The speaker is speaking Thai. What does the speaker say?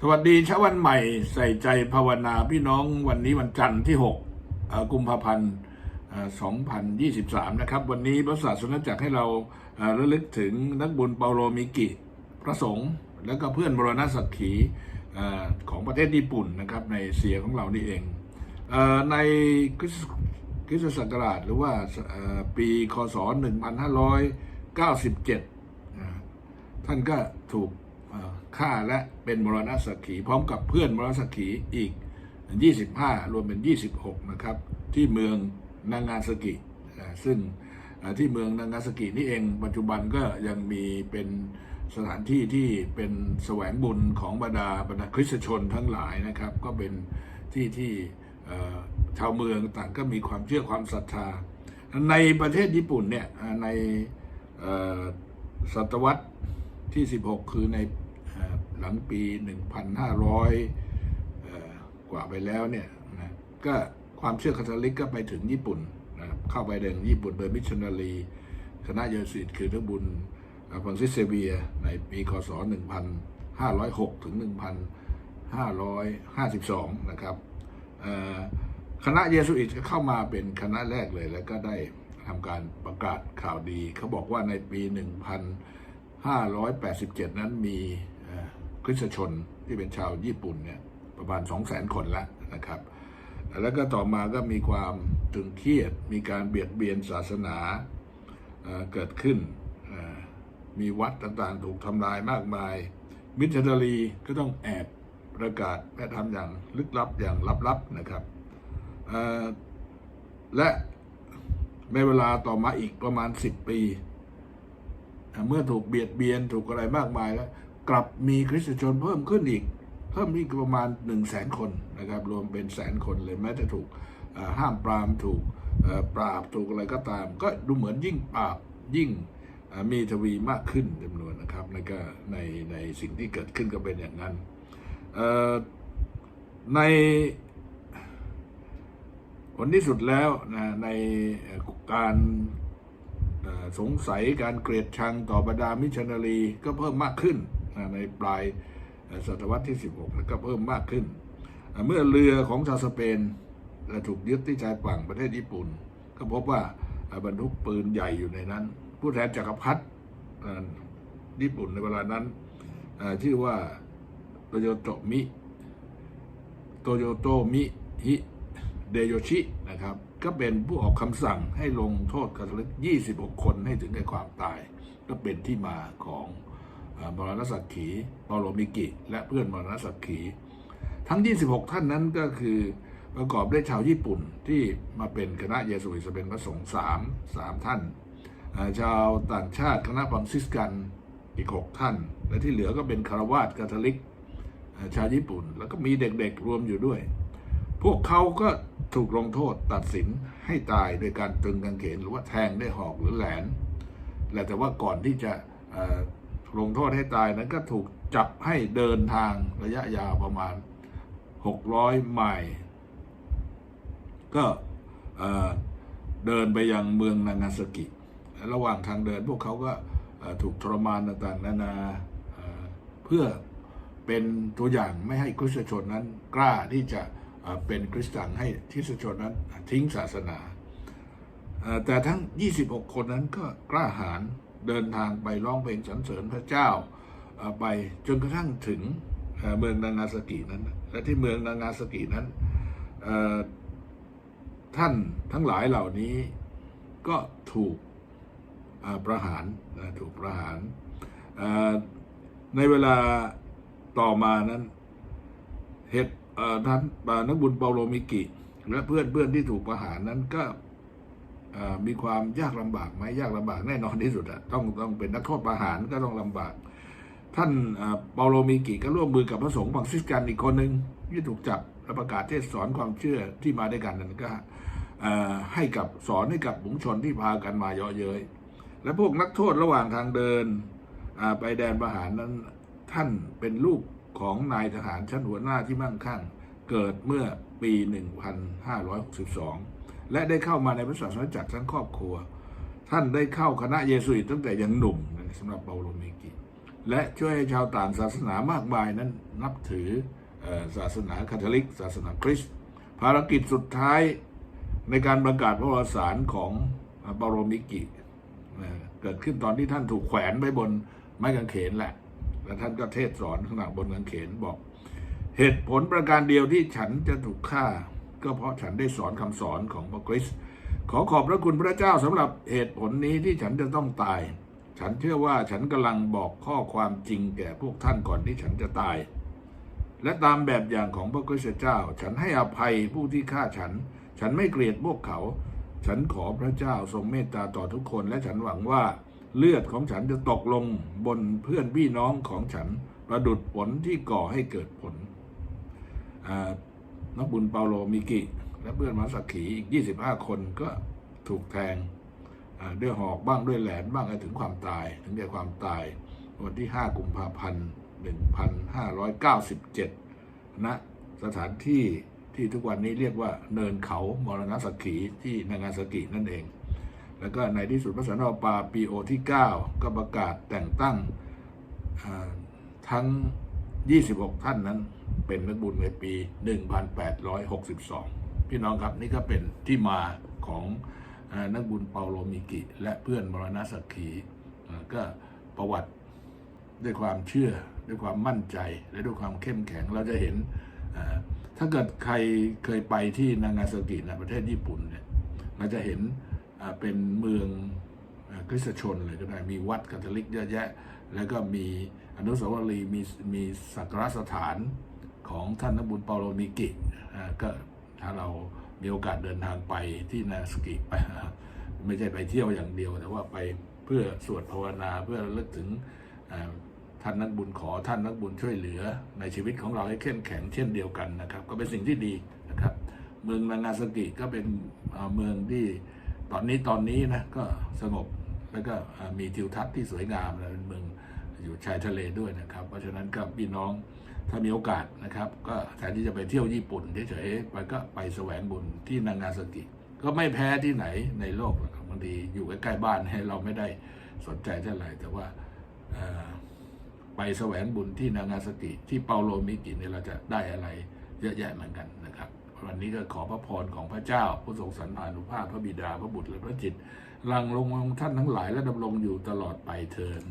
สวัสดีเช้าวันใหม่ใส่ใจภาวนาพี่น้องวันนี้วันจันทร์ที่ 6 กุมภาพันธ์เอ่อ2023 นะครับ วันนี้พระศาสนาจักรให้เราระลึกถึงนักบุญเปาโลมิกิ พระสงฆ์แล้วก็เพื่อนบรณสักขีของประเทศญี่ปุ่นนะครับ ในเอเซียของเรานี่เอง ในคริสต์คริสตศักราชหรือว่าเอ่อปีคศ 1597 ท่านก็ถูก ฆ่าและเป็นมรณสักขี พร้อมกับเพื่อนมรณสักขีอีก 25 รวมเป็น 26 นะครับ ที่เมืองนางาซากิ ซึ่งที่เมืองนางาซากินี่เองปัจจุบันก็ยังมีเป็นสถานที่ที่เป็นแสวงบุญของบรรดาบรรดาคริสตชนทั้งหลายนะครับ ก็เป็นที่ที่ชาวเมืองต่างก็มีความเชื่อความศรัทธา ในประเทศญี่ปุ่นเนี่ยในศตวรรษที่ 16 คือใน หลังปี 1,500 กว่าไปแล้วเนี่ยนะก็ความเชื่อคาทอลิกก็ไปถึงญี่ปุ่นนะครับเข้าไปในญี่ปุ่นโดยมิชชันนารีคณะเยสุอิตคือนักบุญฟรังซิสเซเวียในปีคศ 1,506 ถึง 1,552 นะครับคณะเยสุอิตก็เข้ามาเป็นคณะแรกเลย แล้วก็ได้ทำการประกาศข่าวดี เขาบอกว่าในปี 1587 นั้นมี ริสชนที่เป็นชาวญี่ปุ่นเนี่ยประมาณ 200,000 คนแล้วนะครับ แล้วก็ต่อมาก็มีความตึงเครียด มีการเบียดเบียนศาสนาเเกิดขึ้น มีวัดต่างๆ ถูกทำลายมากมาย มิชชันนารีก็ต้องแอบประกาศและทำอย่างลึกลับอย่างลับๆนะครับ และในเวลาต่อมาอีกประมาณ 10 ปี เมื่อถูกเบียดเบียนถูกอะไรมากมายแล้ว กลับมีคริสตชนเพิ่มขึ้นอีก เพิ่มอีกประมาณ 1 0 0 0 0แสนคนนะครับ รวมเป็นแสนคนเลยแม้จะถูกห้ามปรามถูกปราบถูกอะไรก็ตาม ก็ดูเหมือนยิ่งปราบยิ่งมีทวีมากขึ้นจำนวนนะครับในก็ในในสิ่งที่เกิดขึ้นก็เป็นอย่างนั้นในผลที่สุดแล้วนะในการสงสัยการเกลียดชังต่อบรรดามิชชันนารีก็เพิ่มมากขึ้น นะในปลายศตวรรษที่ 16 แล้วก็เพิ่มมากขึ้น เมื่อเรือของชาวสเปนถูกยึดที่ชายฝั่งประเทศญี่ปุ่น ก็พบว่าบรรทุกปืนใหญ่อยู่ในนั้น ผู้แทนจักรพรรดิญี่ปุ่นในเวลานั้นชื่อว่าโตโยโตมิโตโยโตมิฮิเดโยชินะครับ ก็เป็นผู้ออกคำสั่งให้ลงโทษคาทอลิก26 คนให้ถึงแก่ความตาย ก็เป็นที่มาของ มรณสักขีปาโลมิกิ และเพื่อนมรณสักขี ทั้ง 26 ท่านนั้นก็คือประกอบด้วยชาวญี่ปุ่นที่มาเป็นคณะเยสุอิสเป็นพระสงฆ์สามสามท่าน ชาวต่างชาติคณะฟรังซิสกันอีก 6 ท่าน และที่เหลือก็เป็นคารวาสคาทอลิก ชาวญี่ปุ่น แล้วก็มีเด็กๆรวมอยู่ด้วย พวกเขาก็ถูกลงโทษตัดสินให้ตายโดยการตรึงกางเขนหรือว่าแทงด้วยหอกหรือแหลนและแต่ว่าก่อนที่จะ ลงโทษให้ตายนั้นก็ถูกจับให้เดินทางระยะยาวประมาณ 600 ไมล์ก็เดินไปยังเมืองนางาซากิ ระหว่างทางเดินพวกเขาก็ถูกทรมานต่างๆ นานาเพื่อเป็นตัวอย่างไม่ให้คริสตชนนั้นกล้าที่จะเป็นคริสตังให้คริสตชนนั้นทิ้งศาสนา แต่ทั้ง 26 คนนั้นก็กล้าหาญ เดินทางไปร้องเพลงสรรเสริญพระเจ้าไปจนกระทั่งถึงเมืองนางาซากินั้น และที่เมืองนางาซากินั้นท่านทั้งหลายเหล่านี้ก็ถูกประหารถูกประหาร ในเวลาต่อมานั้นเหตุเอ่อท่านนักบุญเปาโลมิกิ และเพื่อนเพื่อนที่ถูกประหารนั้นก็ มีความยากลำบากไหมยากลำบากแน่นอนที่สุดอะต้องต้องเป็นนักโทษประหารก็ต้องลำบาก ท่านเปาโลมิกิก็ร่วมมือกับพระสงฆ์บังซิสกันอีกคนหนึ่งที่ถูกจับและประกาศเทศสอนความเชื่อที่มาด้วยกันนั้นก็ให้กับสอนให้กับหมุงชนที่พากันมาเยาะเย้ยและพวกนักโทษระหว่างทางเดินไปแดนประหารนั้นท่านเป็นลูกของนายทหารชั้นหัวหน้าที่มั่งคั่งเกิดเมื่อปี 1562 และได้เข้ามาในพระศาสนาจักรทั้งครอบครัว ท่านได้เข้าคณะเยสุอิตตั้งแต่ยังหนุ่มสำหรับเปาโลเมกิและช่วยให้ชาวต่างศาสนามากมายนั้นนับถือศาสนาคาทอลิก ศาสนาคริสต์ภารกิจสุดท้ายในการประกาศพระวสารของเปาโรมิกิเอ่อเกิดขึ้นตอนที่ท่านถูกแขวนไว้บนไม้กางเขนแหละและท่านก็เทศสอนข้างหลังบนกางเขนบอก เหตุผลประการเดียวที่ฉันจะถูกฆ่า ก็เพราะฉันได้สอนคำสอนของพระคริสต์ขอขอบพระคุณพระเจ้าสำหรับเหตุผลนี้ที่ฉันจะต้องตาย ฉันเชื่อว่าฉันกำลังบอกข้อความจริงแก่พวกท่านก่อนที่ฉันจะตาย และตามแบบอย่างของพระคริสต์เจ้า ฉันให้อภัยผู้ที่ฆ่าฉัน ฉันไม่เกลียดพวกเขา ฉันขอพระเจ้าทรงเมตตาต่อทุกคน และฉันหวังว่าเลือดของฉันจะตกลงบนเพื่อนพี่น้องของฉันประดุดผลที่ก่อให้เกิดผลอ่า นักบุญเปาโลมิกิ และเพื่อนมาสักขีอีก 25 คนก็ถูกแทงด้วยหอกบ้างด้วยแหลนบ้างถึงความตาย ถึงแก่ความตาย วันที่ 5 กุมภาพันธ์ 1597 ณ สถานที่ที่ทุกวันนี้เรียกว่าเนินเขามรณสักขีที่นางาซากินั่นเอง แล้วก็ในที่สุดพระสันตปาปีโอที่ 9 ก็ประกาศแต่งตั้งอ่าทั้ง 26 ท่านนั้นเป็นนักบุญในปี 1862 พี่น้องครับนี่ก็เป็นที่มาของนักบุญเปาโลมิกิ และเพื่อนมรณสักขีก็ประวัติด้วยความเชื่อด้วยความมั่นใจและด้วยความเข้มแข็งเราจะเห็น ถ้าเกิดใครเคยไปที่นางาซากิในประเทศญี่ปุ่นเนี่ยเราจะเห็นเป็นเมือง คริสตชนเลยก็ได้มีวัดคาทอลิกเยอะแยะ แล้วก็มีอนุสาวรีย์มีมีสักการสถานของท่านนบุญเปาโลมิกิก็ถ้าเรามีโอกาสเดินทางไปที่นาสกิไปไม่ใช่ไปเที่ยวอย่างเดียว แต่ว่าไปเพื่อสวดภาวนาเพื่อระลึกถึงท่านนักบุญขอท่านนักบุญช่วยเหลือ ในชีวิตของเราให้เข้มแข็งเช่นเดียวกันนะครับ ก็เป็นสิ่งที่ดีนะครับ เมืองนางาซากิก็เป็นเมืองที่ตอนนี้ตอนนี้นะก็สงบ แล้วก็มีทิวทัศน์ที่สวยงามและเป็นเมืองอยู่ชายทะเลด้วยนะครับ เพราะฉะนั้นก็พี่น้องถ้ามีโอกาสนะครับ ก็แทนที่จะไปเที่ยวญี่ปุ่นเฉยๆไปก็ไปแสวงบุญที่นางาซากิ ก็ไม่แพ้ที่ไหนในโลกหรอกบางทีอยู่ใกล้ๆบ้านให้เราไม่ได้สนใจเท่าไหร่แต่ว่าไปแสวงบุญที่นางาซากิ ที่เปาโลมิกิเนี่ยเราจะได้อะไรเยอะแยะเหมือนกันนะครับ วันนี้ก็ขอพระพรของพระเจ้า ผู้ทรงสรรพานุภาพพระบิดาพระบุตรและพระจิตลังลงองท่านทั้งหลายและดำรงอยู่ตลอดไปเทิน